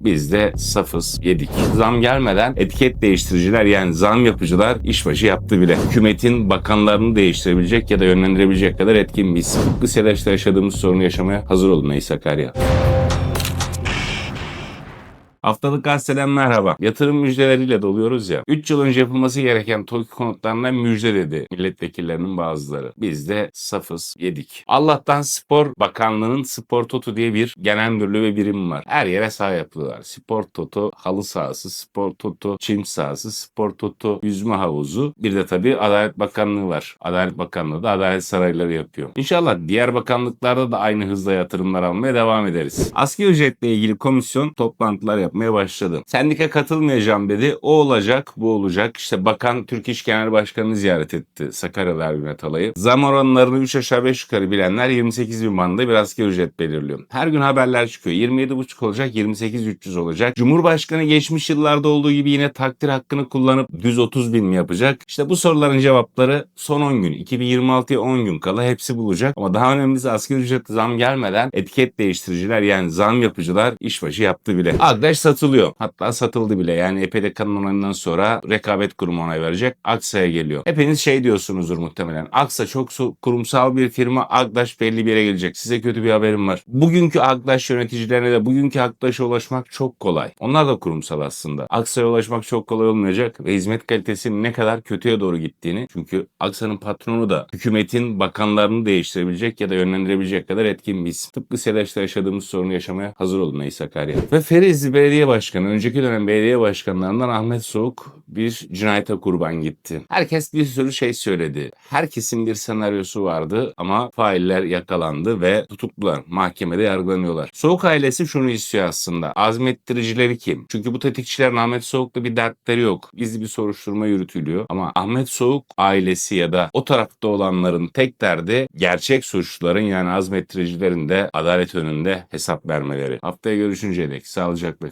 Biz de safız yedik. Zam gelmeden etiket değiştiriciler yani zam yapıcılar işbaşı yaptı bile. Hükümetin bakanlarını değiştirebilecek ya da yönlendirebilecek kadar etkin miyiz? Tıpkı SEDAŞ'ta yaşadığımız sorunu yaşamaya hazır olun ey Sakarya. Haftalık gazeteden merhaba. Yatırım müjdeleriyle doluyoruz ya. 3 yıl önce yapılması gereken TOKİ konutlarına müjde dedi milletvekillerinin bazıları. Biz de safız yedik. Allah'tan Spor Bakanlığı'nın Spor Toto diye bir genel müdürlüğü ve birim var. Her yere saha yapıyorlar. Spor Toto halı sahası, Spor Toto çim sahası, Spor Toto yüzme havuzu. Bir de tabii Adalet Bakanlığı var. Adalet Bakanlığı da Adalet Sarayları yapıyor. İnşallah diğer bakanlıklarda da aynı hızla yatırımlar almaya devam ederiz. Asgari ücretle ilgili komisyon toplantılar yapmaya başladı. Sendika katılmayacağım dedi. O olacak, bu olacak. İşte Bakan Türk İş Genel Başkanı'nı ziyaret etti Sakaryalı Ergünet Alayı. Zam oranlarını 3 aşağı 5 yukarı bilenler 28 bin bandında bir asgari ücret belirliyor. Her gün haberler çıkıyor. 27,5 olacak, 28,300 olacak. Cumhurbaşkanı geçmiş yıllarda olduğu gibi yine takdir hakkını kullanıp düz 30 bin mi yapacak? İşte bu soruların cevapları son 10 gün. 2026'ya 10 gün kala hepsi bulacak. Ama daha önemlisi asgari ücret zam gelmeden etiket değiştiriciler yani zam yapıcılar işbaşı yaptı bile. Agdaş satılıyor. Hatta satıldı bile. Yani EPDK'nın onayından sonra rekabet kurumu onay verecek. Aksa'ya geliyor. Hepiniz şey diyorsunuzdur muhtemelen. Aksa çok su- kurumsal bir firma. Agdaş belli bir yere gelecek. Size kötü bir haberim var. Bugünkü Agdaş yöneticilerine de bugünkü Agdaş'a ulaşmak çok kolay. Onlar da kurumsal aslında. Aksa'ya ulaşmak çok kolay olmayacak ve hizmet kalitesinin ne kadar kötüye doğru gittiğini çünkü Aksa'nın patronu da hükümetin bakanlarını değiştirebilecek ya da yönlendirebilecek kadar etkin biz. Tıpkı SEDAŞ'ta yaşadığımız sorunu yaşamaya hazır olun Sakarya. Ve Ferizli Belediye Başkanı, önceki dönem belediye başkanlarından Ahmet Soğuk bir cinayete kurban gitti. Herkes bir sürü şey söyledi. Herkesin bir senaryosu vardı ama failler yakalandı ve tutuklular. Mahkemede yargılanıyorlar. Soğuk ailesi şunu istiyor aslında. Azmettiricileri kim? Çünkü bu tetikçilerin Ahmet Soğuk'la bir dertleri yok. Gizli bir soruşturma yürütülüyor. Ama Ahmet Soğuk ailesi ya da o tarafta olanların tek derdi gerçek suçluların yani azmettiricilerin de adalet önünde hesap vermeleri. Haftaya görüşünceye dek sağlıcakla.